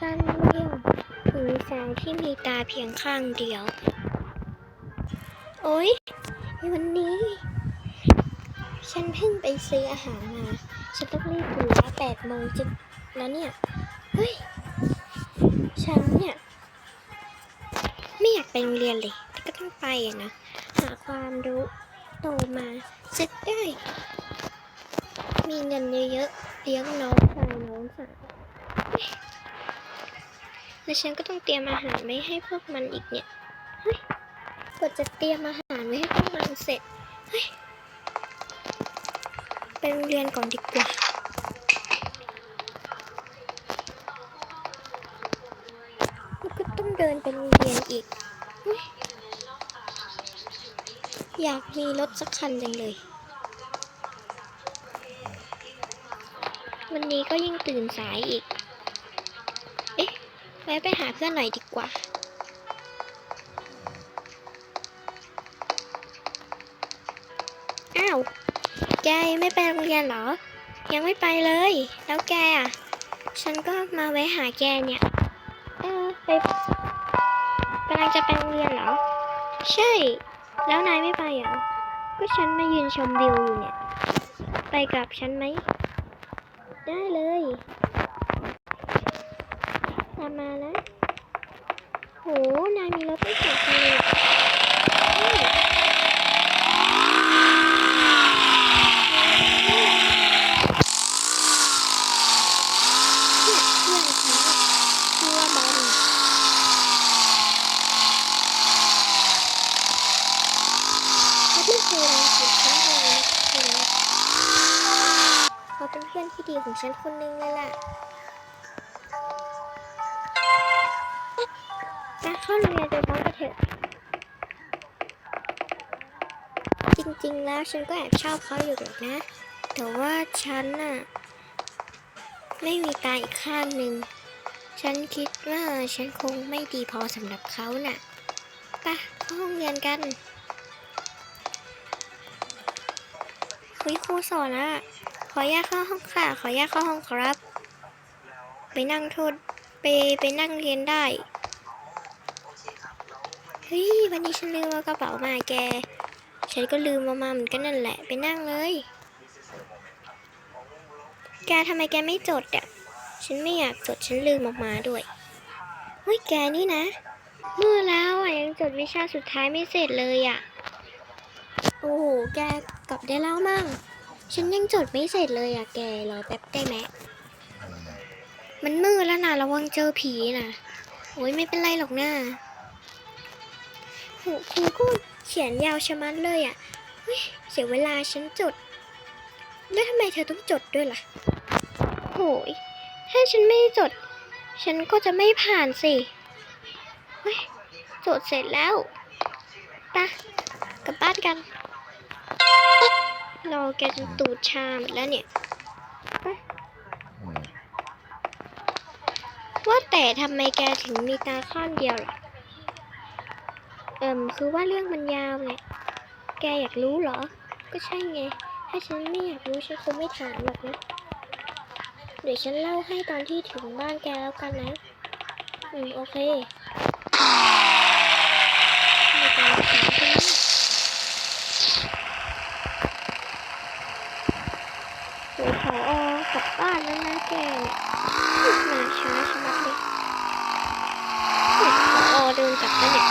สั้นเรี่ยวถึงแสงที่มีตาเพียงข้างเดียว โอ๊ยวันนี้ ฉันเพิ่งไปซื้ออาหารมา ฉันต้องรีบตื่นแล้วแปดโมงจะแล้วเนี่ย เฮ้ย ฉันเนี่ย ไม่อยากไปโรงเรียนเลย แต่ก็ต้องไปอะนะ หาความรู้โตมาจะได้ มีเงินเยอะๆเลี้ยงน้องชายน้องสาว แล้วฉันก็ต้องเตรียมอาหารไว้ให้พวกมันอีกเนี่ยเฮ้ยกว่าจะเตรียมอาหารไว้ให้พวกมันเสร็จเฮ้ยไปโรงเรียนก่อนดีกว่าแล้วก็ต้องเดินไปโรงเรียนอีกอยากมีรถสักคันจังเลย วันนี้ก็ยิ่งตื่นสายอีก แวะไปหาเพื่อนหน่อยดีกว่า อ้าว แกไม่ไปโรงเรียนเหรอ ยังไม่ไปเลย แล้วแกอะ ฉันก็มาแวะหาแกเนี่ย เออ ไปกำลังจะไปโรงเรียนเหรอ ใช่ แล้วนายไม่ไปเหรอ ก็ฉันมายืนชมวิวอยู่เนี่ย ไปกับฉันไหม ได้เลยามมานะ โห นายมีรถตั้งสองคันเลยเหรอเฮ้ยเนี่คือนฉันชื่อว่าบอลเขาไม่เคยเลยเขาเป็นเพื่อนที่ดีของฉันคนนึงเลยล่ะ เข้าโรงเรียนไปพร้อมกันเถอะ จริงๆแล้วฉันก็แอบชอบเขาอยู่หรอกนะ แต่ว่าฉันน่ะ ไม่มีตาอีกข้างหนึ่ง ฉันคิดว่าฉันคงไม่ดีพอสำหรับเขาน่ะไปะเข้าห้องเรียนกันเฮ้ยครูสอนอะขออนุญาตเข้าห้องค่ะ ขออนุญาตเข้าห้องครับ ไปนั่งโทษไปไปนั่งเรียนได้ เฮ้ยวันนี้ฉันลืมเอากระเป๋ามาแก ฉันก็ลืมเอามาเหมือนกันนั่นแหละ ไปนั่งเลย แกทำไมแกไม่จดอะ ฉันไม่อยากจด ฉันลืมออกมาด้วยเฮ้ยแกนี่นะเมื่อแล้วอะยังจดวิชาสุดท้ายไม่เสร็จเลยอะ โอ้โห แกกลับได้แล้วมั่ง ฉันยังจดไม่เสร็จเลยอะแกรอแป๊บได้ไหมมันมืดแล้วนะระวังเจอผีนะโอ้ยไม่เป็นไรหรอกนะโหครูก็เขียนยาวชะมัดเลยอะเฮ้ยเสียเวลาฉันจด แล้วทำไมเธอต้องจดด้วยล่ะ โหย ถ้าฉันไม่จด ฉันก็จะไม่ผ่านสิเฮ้ยจดเสร็จแล้วปะกลับบ้านกัน รอแกจนตูดชาหมดแล้วเนี่ยไปว่าแต่ทำไมแกถึงมีตาข้างเดียวล่ะ เอิมคือว่าเรื่องมันยาวเนี่ยแกอยากรู้เหรอ ก็ใช่ไง ถ้าฉันไม่อยากรู้ฉันคงไม่ถามหรอกนะ เดี๋ยวฉันเล่าให้ตอนที่ถึงบ้านแกแล้วกันนะ อืม โอเคไม่ต้องถามฉันนะเดี๋ยวพอกลับบ้านแล้วนะแกเนี่ยมาช้าชะมัดเลยเนี่ยพอเดินกลับแล้วเนี่ย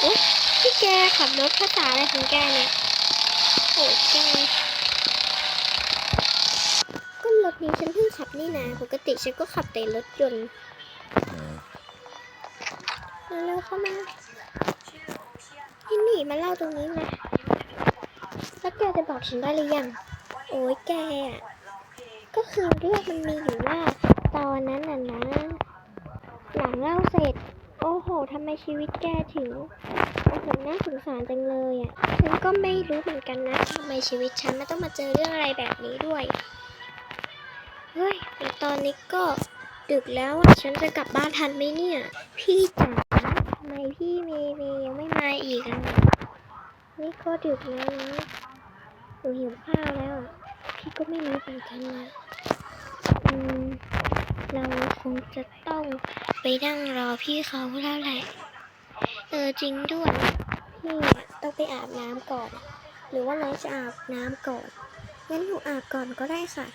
โอ๊ยพี่แก ขับรถภาษาอะไรของแกเนี่ย โอ้ยแกก็รถนี้ฉันเพิ่งขับนี่นะ ปกติฉันก็ขับแต่รถยนต์เร็วๆเข้ามาพี่หนีมาเล่าตรงนี้มาแล้วแกจะบอกฉันได้หรือยัง โอ้ยแกอะก็คือเรื่องมันมีอยู่ว่าตอนนั้นน่ะนะ หลังเล่าเสร็จ โอ้โหทำไมชีวิตแกถึง โอ้โหน่าสงสารจังเลยอะฉันก็ไม่รู้เหมือนกันนะทำไมชีวิตฉันมันต้องมาเจอเรื่องอะไรแบบนี้ด้วย เฮ้ยแต่ตอนนี้ก็ดึกแล้วอะ ฉันจะกลับบ้านทันไหมเนี่ย พี่จ๋าทำไมพี่เมย์เมย์ยังไม่มาอีกอะนี่ก็ดึกแล้วนะหนูหิวข้าวแล้วอะพี่ก็ไม่รู้เหมือนกันนะอืมเราคงจะต้องไปนั่งรอพี่เขาแล้วแหละ เออจริงด้วยพี่ต้องไปอาบน้ำก่อน หรือว่าน้องจะอาบน้ำก่อน งั้นหนูอาบก่อนก็ได้ค่ะ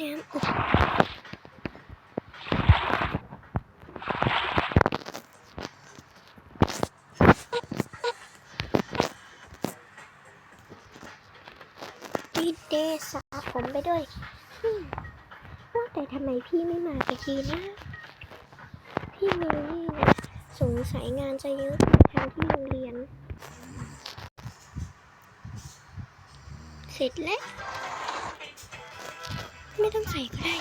น้ำอ วิดเดสาผมไปด้วยว่าแต่ทำไมพี่ไม่มาสักทีนะ พี่เมย์นี่นะสงสัยงานจะเยอะทางที่โรงเรียน เสร็จแล้ว ไม่ต้องใส่ก็ได้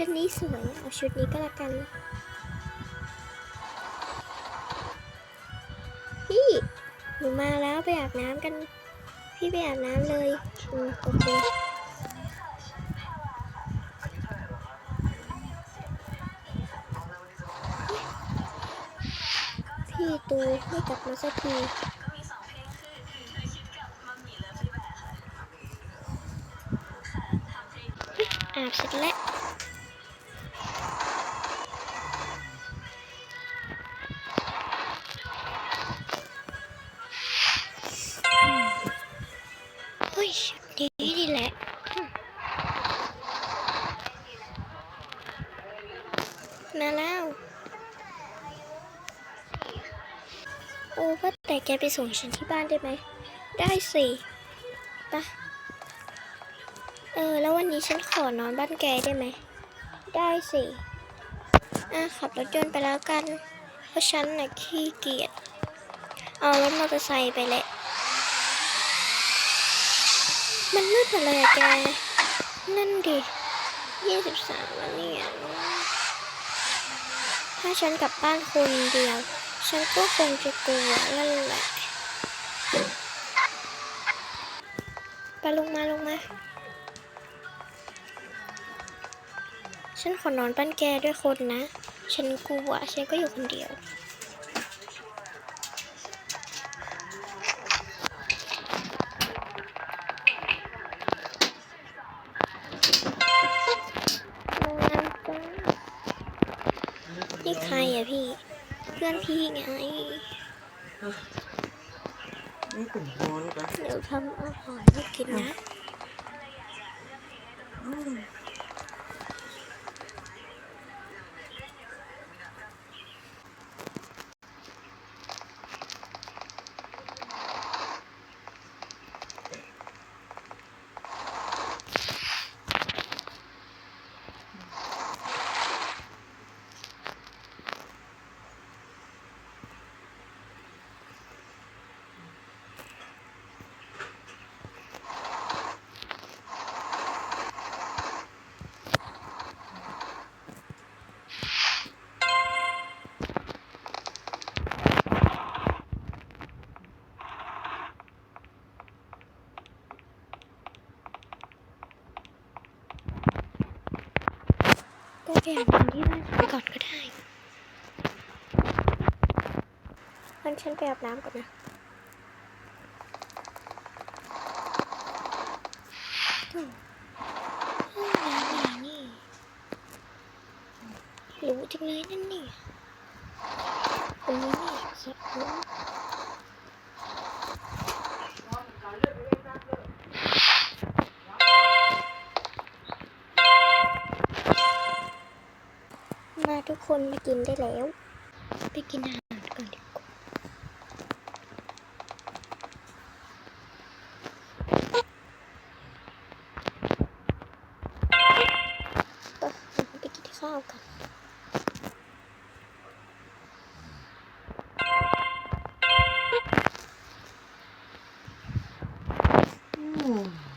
ชุดนี้สวย เอาชุดนี้ก็แล้วกัน พี่ หนูมาแล้วไปอาบน้ำกัน พี่ไปอาบน้ำเลยอืมโอเคพี่ตูไม่กลับมาสักทีอาบเสร็จแล้ว มาแล้ว โอ้ว่าแต่แกไปส่งฉันที่บ้านได้ไหม ได้สิปะเออ แล้ววันนี้ฉันขอนอนบ้านแกได้ไหม ได้สิ อะ ขับรถยนต์ไปแล้วกัน เพราะฉันน่ะขี้เกียจ เอารถมอเตอร์ไซค์ไปแหละ มันมืดหมดเลยอะแก นั่นดิยี่สิบสามแล้วเนี่ย ถ้าฉันกลับบ้านคนเดียว ฉันก็คงจะกลัวนั่นแหละไปลงมาลงมา ฉันขอนอนบ้านแกด้วยคนนะ ฉันกลัว ฉันก็อยู่คนเดียว นี่ใครอะพี่ เพื่อนพี่ไงนี่กลุ่มพอลูกนะเดี๋ยวทำอาหารให้กินนะ อืม ก็ไปอาบน้ำที่บ้านฉันก่อนก็ได้งั้นฉันไปอาบน้ำก่อนนะโอ้ห้องน้ำไหนนี่หรูจังเลยนั่นนี่คนนี้นี่สักคน คนมากินได้แล้ว ไปกินอาหารก่อนดีกว่าไปกินข้าวกันอืม